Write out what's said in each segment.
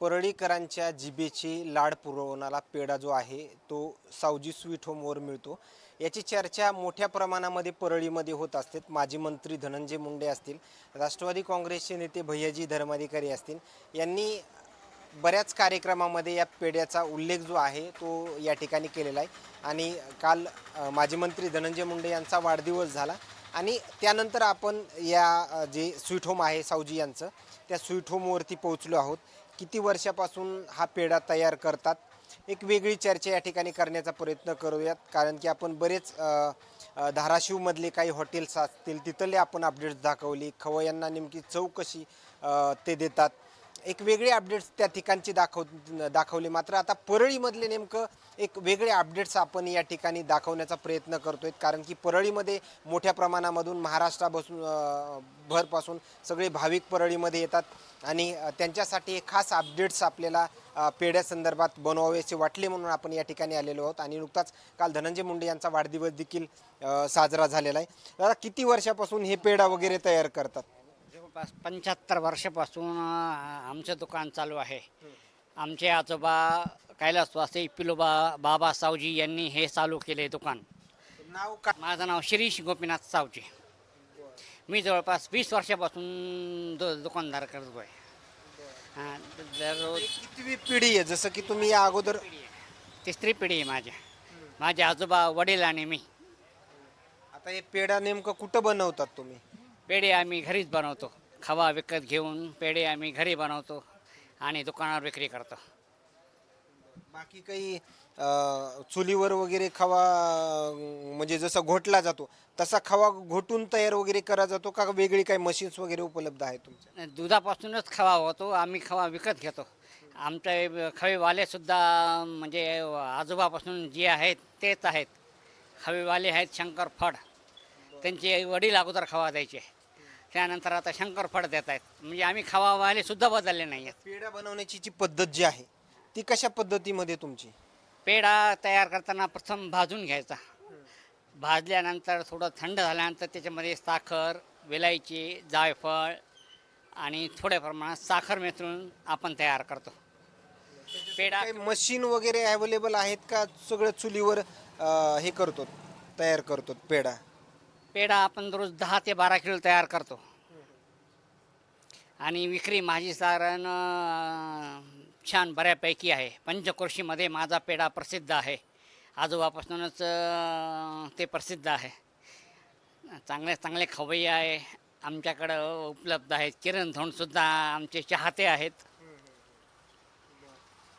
परळीकरांच्या जिभेची लाड पुरवणारा पेढा जो आहे तो सावजी स्वीट होमवर मिळतो. याची चर्चा मोठ्या प्रमाणामध्ये परळीमध्ये होत असते. माजी मंत्री धनंजय मुंडे असतील राष्ट्रवादी काँग्रेसचे नेते भैयाजी धर्माधिकारी असतील यांनी बऱ्याच कार्यक्रमामध्ये या पेढ्याचा उल्लेख जो आहे तो या ठिकाणी केलेला आहे. आणि काल माजी मंत्री धनंजय मुंडे यांचा वाढदिवस झाला. आणि त्यानंतर आपण या जे स्वीट होम आहे सावजी यांचं त्या स्वीट होमवरती पोहोचलो आहोत. किती वर्षापासून हा पेढा तयार करतात? एक वेगळी चर्चा या ठिकाणी करण्याचा प्रयत्न करूयात कारण की आपण बरेच धाराशिवमधले काही हॉटेल्स असतील तिथले आपण अपडेट्स दाखवली. खवयांना नेमकी चव कशी ते देतात. एक वेगळे अपडेट्स त्या ठिकाणचे दाखव दाखवले. मात्र आता परळीमधले नेमकं एक वेगळे अपडेट्स आपण या ठिकाणी दाखवण्याचा प्रयत्न करतोय. कारण की परळीमध्ये मोठ्या प्रमाणामधून महाराष्ट्रापासून भरपासून सगळे भाविक परळीमध्ये येतात. आणि त्यांच्यासाठी खास अपडेट्स आपल्याला अं, पेढ्यासंदर्भात बनवावेसे वाटले म्हणून आपण या ठिकाणी आलेलो आहोत. आणि नुकताच काल धनंजय मुंडे यांचा वाढदिवस देखील साजरा झालेला आहे. दादा किती वर्षापासून हे पेढा वगैरे तयार करतात? जवळपास पंच्याहत्तर वर्षापासून आमचं दुकान चालू आहे. आमचे आजोबा कैलासवासी पिलोबा बाबा सावजी यांनी हे चालू केले दुकान. नाव काय माझं नाव शिरीष गोपीनाथ सावजी. मी जवळपास वीस वर्षापासून दु दुकानदार करतो आहे. हां दररोज कितवी पिढी आहे? जसं की तुम्ही या अगोदर तिसरी पिढी आहे. माझ्या माझे. आजोबा वडील आणि मी. आता हे पेढा नेमकं कुठं बनवतात तुम्ही? पेढे आम्ही घरीच बनवतो. खवा विकत घेऊन पेढे आम्ही घरी बनवतो आणि दुकानावर विक्री करतो. बाकी काही अं, चुलीवर वगैरे खवा अं, म्हणजे जसं घोटला जातो तसा खवा घोटून तयार वगैरे करा जातो का वेगळी काही मशीन्स वगैरे उपलब्ध आहे तुमच्या? दुधापासूनच खवा होतो आम्ही खवा विकत घेतो. आमचे खवेवाले सुद्धा म्हणजे आजोबापासून जे आहेत तेच आहेत. खवेवाले आहेत शंकर फड. त्यांचे वडील अगोदर खवा द्यायचे. त्यानंतर आता शंकर फड देत आहेत. म्हणजे आम्ही खवावाले सुद्धा बदलले नाही आहेत पेढा बनवण्याची जी पद्धत जी आहे ती कशा पद्धतीमध्ये तुमची? पेढा तयार करताना प्रथम भाजून घ्यायचा. भाजल्यानंतर थोडं थंड झाल्यानंतर त्याच्यामध्ये साखर वेलायची जायफळ आणि थोड्या प्रमाणात साखर मिसळून आपण तयार करतो. पेढा काही मशीन वगैरे अवेलेबल आहेत का? सगळं चुलीवर अं, हे करतो तयार करतो पेढा? पेढा आपण दररोज दहा ते बारा किलो तयार करतो. आणि विक्री माझी साधारण छान बऱ्यापैकी आहे. पंचक्रोशीमध्ये माझा पेढा प्रसिद्ध आहे. आजोबापासूनच ते प्रसिद्ध आहे. चांगले चांगले खवय्ये आहे. आमच्याकडं उपलब्ध आहेत. किरण धोंडसुद्धा आमचे चाहते आहेत.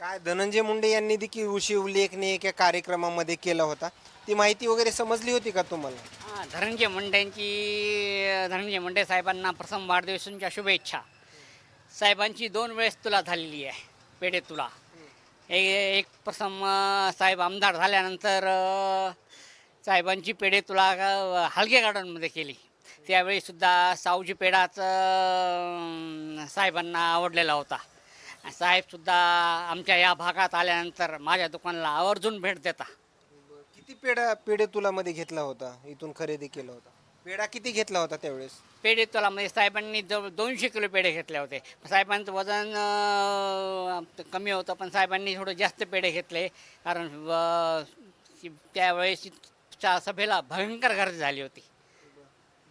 काय धनंजय मुंडे यांनी देखील ऋषी उल्लेखने एका कार्यक्रमामध्ये केला होता. ती माहिती वगैरे समजली होती का तुम्हाला? धनंजय मुंडेंची धनंजय मुंडे साहेबांना प्रथम वाढदिवसांच्या शुभेच्छा. साहेबांची दोन वेळेस तुला झालेली आहे पेढे तुला. ए एक प्रथम अं, साहेब आमदार झाल्यानंतर अं, साहेबांची पेढे तुला अं, हलगे गार्डनमध्ये केली. त्यावेळी सुद्धा सावजी पेढाच अं, साहेबांना आवडलेला होता. साहेबसुद्धा आमच्या या भागात आल्यानंतर माझ्या दुकानाला आवर्जून भेट देता. किती पेढा पेढे तुला मध्ये घेतला होता? इथून खरेदी केला होता. पेढा किती घेतला होता त्यावेळेस? पेढे तोलामध्ये साहेबांनी जवळ दोनशे किलो पेढे घेतले होते. साहेबांचं वजन अं, कमी होतं पण साहेबांनी थोडं जास्त पेढे घेतले. कारण अं, त्यावेळेस च्या सभेला भयंकर गर्दी झाली होती.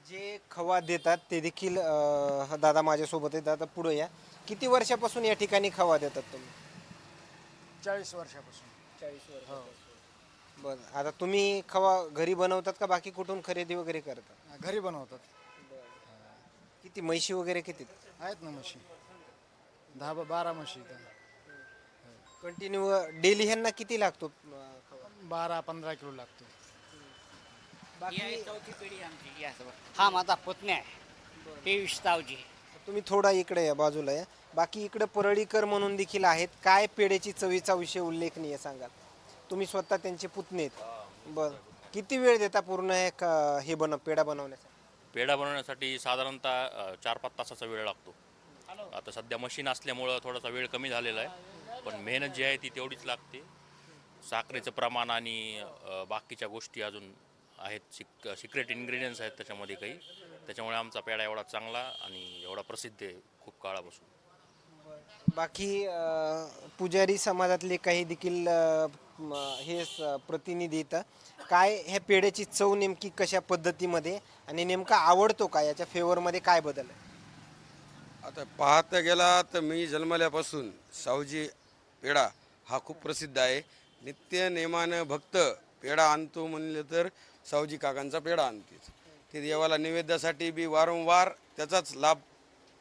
जे खवा देतात ते देखील अं, हा दादा माझ्यासोबत आहे दादा पुढे या. किती वर्षापासून या ठिकाणी खवा देतात तुम्ही? चाळीस वर्षापासून. चाळीस वर्ष बरं. आता तुम्ही खवा घरी बनवतात का बाकी कुठून खरेदी वगैरे करतात? घरी बनवतात. किती म्हशी वगैरे किती? आहेत ना म्हशी. दहा ब- बारा म्हशी इथं. कंटिन्यू डेली ह्यांना किती लागतो अं, खवा? बारा पंधरा किलो लागतो. ही आहे चौथी पिढी आमची यासोबत. हा माझा पुतण्या आहे. पियुष सावजी तुम्ही थोडा इकडे या बाजूला या. बाकी इकडे परळीकर म्हणून देखील आहेत. काय पेढ्याची चवीचा विषय उल्लेखनीय सांगाल? तुम्ही स्वतः त्यांचे पुतणे आहेत. बर. किती वेळ देता पूर्ण हे क- हे बन पेढा बनवण्यासाठी? पेढा बनवण्यासाठी साधारणतः अ, चार पाच तासाचा वेळ लागतो. आता सध्या मशीन असल्यामुळं थोडासा वेळ कमी झालेला आहे. पण मेहनत जी आहे ती तेवढीच लागते. साखरेचं प्रमाण आणि अ, बाकीच्या गोष्टी अजून आहेत सिक सिक्रेट इन्ग्रेडियंट्स आहेत त्याच्यामध्ये काही. त्याच्यामुळे आमचा पेढा एवढा चांगला आणि एवढा प्रसिद्ध आहे खूप काळापासून. बाकी अ, पुजारी समाजातले काही देखील अ, म, हे स- प्रतिनिधी इथं. काय ह्या पेढ्याची चव नेमकी कशा पद्धतीमध्ये आणि नेमका आवडतो का? याच्या फेवरमध्ये काय बदल आहे? आता पाहता गेला तर मी जन्मल्यापासून सावजी पेढा हा खूप प्रसिद्ध आहे. नित्य नेमानं भक्त पेढा आणतो म्हणलं तर सावजी काकांचा पेढा आणतेच. ते देवाला नैवेद्यासाठी बी वारंवार त्याचाच लाभ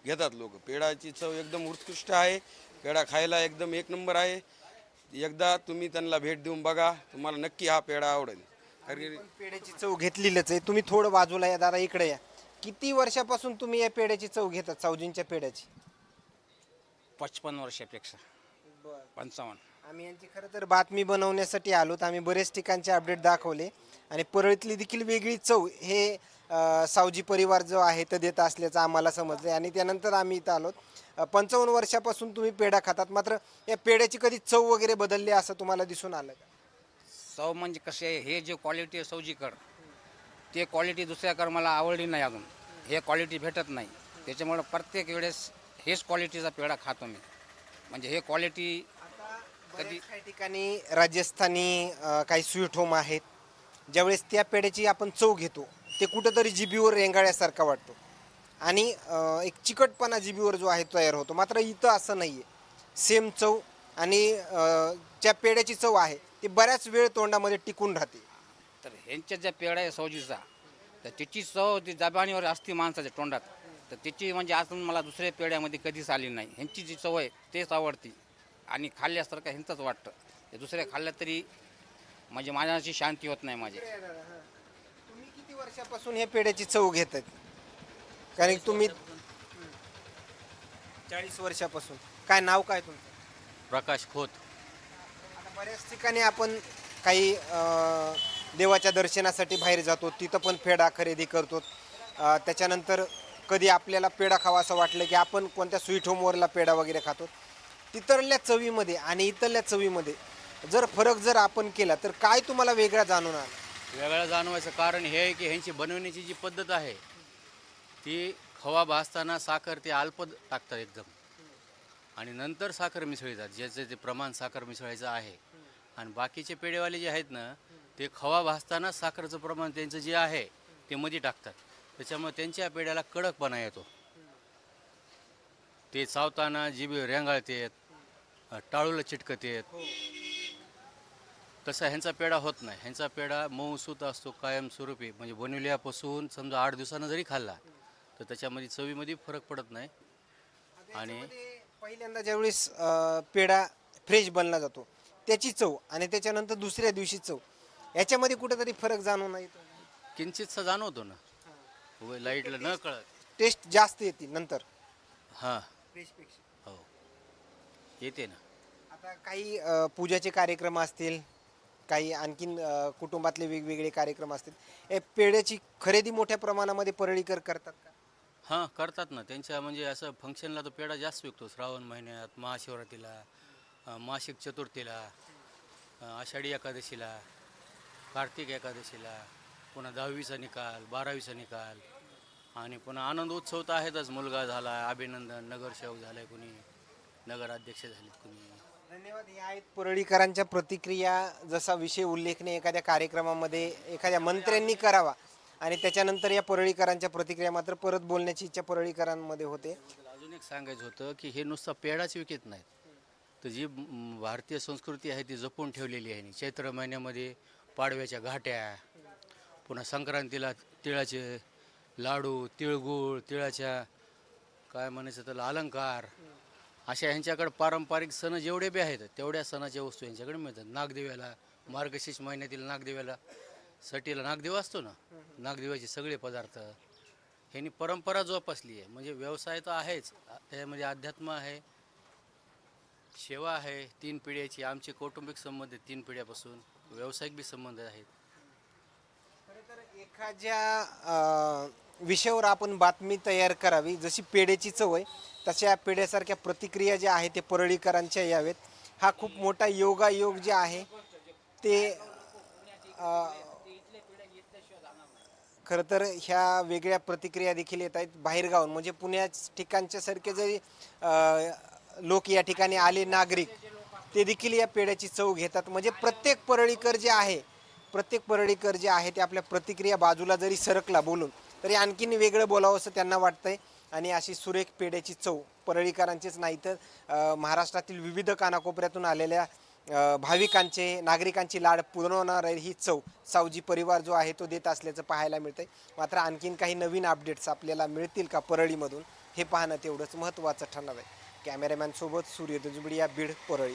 घेतात लोक. पेढाची चव एकदम उत्कृष्ट आहे. पेढा खायला एकदम एक नंबर आहे. एकदा तुम्ही त्यांना भेट देऊन बघा. तुम्हाला नक्की हा पेढा आवडेल. कारण की पण पेढ्याची चव घेतलेलीच आहे. तुम्ही थोडं बाजूला या दादा इकडे या. किती वर्षापासून तुम्ही या पेढ्याची चव घेतात सावजींच्या पेढ्याची? पचपन्न वर्षापेक्षा. पंचावन्न. आम्ही यांची खरं तर बातमी बनवण्यासाठी आलोत. आम्ही बरेच ठिकाणचे अपडेट दाखवले. आणि परळीतली देखील वेगळी चव. हे अ, सावजी परिवार जो आहे तर देत असल्याचं आम्हाला समजलं आणि त्यानंतर आम्ही इथं आलोत. अ, पंचावन्न वर्षापासून तुम्ही पेढा खातात. मात्र या पेढ्याची कधी चव वगैरे बदलली असं तुम्हाला दिसून आलं का? चव म्हणजे कसे आहे? हे जे क्वालिटी आहे सौजीकर ते क्वालिटी दुसऱ्याकडे मला आवडली नाही अजून. हे क्वालिटी भेटत नाही. त्याच्यामुळं प्रत्येक वेळेस हेच क्वालिटीचा पेढा खातो मी. म्हणजे हे क्वालिटी कधी काही ठिकाणी राजस्थानी काही स्वीट होम आहेत. ज्यावेळेस त्या पेढ्याची आपण चव घेतो ते कुठंतरी जिबीवर रेंगाळ्यासारखा वाटतो. आणि एक चिकटपणा जिबीवर जो आहे तयार होतो. मात्र इथं असं नाही आहे सेम चव आणि ज्या पेढ्याची चव आहे ती बऱ्याच वेळ तोंडामध्ये टिकून राहते. तर ह्यांच्या ज्या पेढा आहे सौजीचा तर त्याची चव ती जबानीवर असते माणसाच्या तोंडात. तर त्याची म्हणजे अजून मला दुसऱ्या पेढ्यामध्ये कधीच आली नाही. ह्यांची जी चव आहे तेच आवडती. आणि खाल्ल्यासारखं ह्यांचंच वाटतं. दुसऱ्या खाल्ल्या तरी म्हणजे माझ्याशी शांती होत नाही माझी. वर्षापासून हे पेढ्याची चव घेत आहेत कारण तुम्ही चाळीस वर्षापासून. काय नाव काय तुमचं? प्रकाश खोत. आता बऱ्याच ठिकाणी आपण काही अ, देवाच्या दर्शनासाठी बाहेर जातो. तिथं पण पेढा खरेदी करतो. अ, त्याच्यानंतर कधी आपल्याला पेढा खावा असं वाटलं की आपण कोणत्या स्वीट होमवरला पेढा वगैरे खातो. तिथरल्या चवीमध्ये आणि इथरल्या चवीमध्ये जर फरक जर आपण केला तर काय तुम्हाला वेगळा जाणून आला वेगळा जाणवायचं कारण हे आहे की ह्यांची बनवण्याची जी पद्धत आहे ती खवा भाजताना साखर ते अल्प टाकतात एकदम. आणि नंतर साखर मिसळतात ज्याचं ते प्रमाण साखर मिसळायचं आहे. आणि बाकीचे पेढेवाले जे आहेत ना ते खवा भाजताना साखरेचं प्रमाण त्यांचं जे आहे ते मध्ये टाकतात. त्याच्यामुळे त्यांच्या पेढ्याला कडकपणा येतो. ते चावताना जीबी रेंगाळतेत टाळूला चिटकतेत हो. तसा ह्यांचा पेढा होत नाही. ह्यांचा पेढा मऊसूत असतो कायमस्वरूपी. म्हणजे बनवल्यापासून समजा आठ दिवसानं जरी खाल्ला तर त्याच्यामध्ये चवीमध्ये फरक पडत नाही. आणि पहिल्यांदा ज्यावेळेस अ, पेढा फ्रेश बनला जातो त्याची चव आणि त्याच्यानंतर दुसऱ्या दिवशी चव याच्यामध्ये कुठेतरी फरक जाणून येतो. किंचितसा जाणवतो ना. उभे लाईटला न कळत. टेस्ट जास्त येते नंतर. हां. फ्रेशपेक्षा. हो. येते ना. आता काही अ, पूजाचे कार्यक्रम असतील काही आणखीन कुटुंबातले वेगवेगळे कार्यक्रम असतील हे पेढ्याची खरेदी मोठ्या प्रमाणामध्ये परळीकर करतात का? हां करतात ना. त्यांच्या म्हणजे असं फंक्शनला तो पेढा जास्त विकतो. श्रावण महिन्यात महाशिवरात्रीला मासिक चतुर्थीला आषाढी एकादशीला कार्तिक एकादशीला पुन्हा दहावीचा निकाल बारावीचा निकाल आणि पुन्हा आनंद उत्सव तर आहेतच. मुलगा झाला अभिनंदन नगरसेवक झालाय कुणी नगराध्यक्ष झाले कुणी. धन्यवाद. या आहेत परळीकरांच्या प्रतिक्रिया. जसा विषय उल्लेखने एखाद्या कार्यक्रमामध्ये एखाद्या मंत्र्यांनी करावा आणि त्याच्यानंतर या परळीकरांच्या प्रतिक्रिया मात्र परत बोलण्याची इच्छा परळीकरांमध्ये होते. अजून एक सांगायचं होतं की हे नुसतं पेढाच विकत नाहीत. तर जी भारतीय संस्कृती आहे ती जपून ठेवलेली आहे. चैत्र महिन्यामध्ये पाडव्याच्या घाट्या पुन्हा संक्रांतीला तिळाचे लाडू तिळगुळ तिळाच्या काय म्हणायचं त्याला अलंकार अशा ह्यांच्याकडे पारंपरिक सण जेवढे बी आहेत तेवढ्या सणाच्या वस्तू यांच्याकडे मिळतात. नागदेव्याला मार्गशीर्ष महिन्यातील नागदेव्याला सटीला नागदेव असतो ना नागदेवाचे सगळे पदार्थ. ह्यांनी परंपरा जोपासली आहे. म्हणजे व्यवसाय तर आहेच त्याच्यामध्ये म्हणजे अध्यात्म आहे सेवा आहे तीन पिढ्याची आमचे कौटुंबिक संबंध तीन पिढ्यापासून. व्यावसायिक बी संबंध आहेत. तर एखाद्या विषयावर आपण बातमी तयार करावी जशी पेढेची चव आहे तशा पेढ्यासारख्या प्रतिक्रिया ज्या आहेत ते परळीकरांच्या यावेत. हा खूप मोठा योगायोग जे आहे ते खरं तर ह्या वेगळ्या प्रतिक्रिया देखील येत आहेत बाहेरगावून म्हणजे पुण्याच ठिकाणच्या सारखे जरी लोक या ठिकाणी आले नागरिक ते देखील या पेढ्याची चव घेतात. म्हणजे प्रत्येक परळीकर जे आहे प्रत्येक परळीकर जे आहे ते आपल्या प्रतिक्रिया बाजूला जरी सरकला बोलून तरी आणखीन वेगळं बोलावं असं त्यांना वाटतंय. आणि अशी सुरेख पेढ्याची चव परळीकरांचीच नाही तर महाराष्ट्रातील विविध कानाकोपऱ्यातून आलेल्या भाविकांचे नागरिकांची लाड पुरवणार ही चव सावजी परिवार जो आहे तो देत असल्याचं पाहायला मिळतंय. मात्र आणखीन काही नवीन अपडेट्स आपल्याला मिळतील का परळीमधून हे पाहणं तेवढंच महत्त्वाचं ठरणार आहे. कॅमेरामॅनसोबत सूर्य सूर्य दुजबडिया बीड परळी.